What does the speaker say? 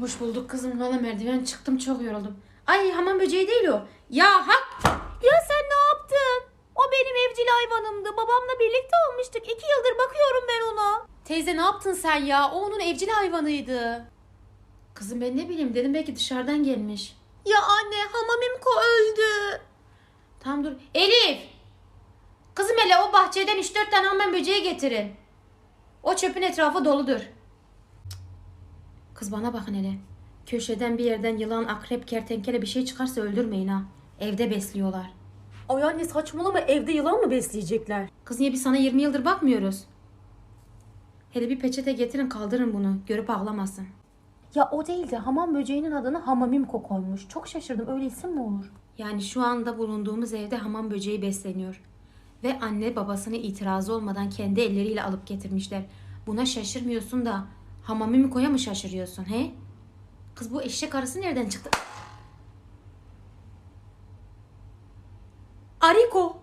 Hoş bulduk kızım. Valla merdiven çıktım çok yoruldum. Ay hamam böceği değil o. Ya hak. Ya sen ne yaptın? O benim evcil hayvanımdı. Babamla birlikte almıştık. İki yıldır bakıyorum ben ona. Teyze ne yaptın sen ya? O onun evcil hayvanıydı. Kızım ben ne bileyim dedim belki dışarıdan gelmiş. Ya anne hamamimko öldü. Tamam dur. Elif. Kızım hele o bahçeden 3-4 tane hamam böceği getirin. O çöpün etrafı doludur. Kız bana bakın hele. Köşeden bir yerden yılan, akrep, kertenkele bir şey çıkarsa öldürmeyin ha. Evde besliyorlar. Ay anne saçmalama evde yılan mı besleyecekler? Kız niye biz sana 20 yıldır bakmıyoruz? Hele bir peçete getirin kaldırın bunu. Görüp ağlamasın. Ya o değil de hamam böceğinin adını hamamimko koymuş. Çok şaşırdım öyle isim mi olur? Yani şu anda bulunduğumuz evde hamam böceği besleniyor. Ve anne babasının itirazı olmadan kendi elleriyle alıp getirmişler. Buna şaşırmıyorsun da hamamimi koya mı şaşırıyorsun he? Kız bu eşek arısı nereden çıktı? Ariko.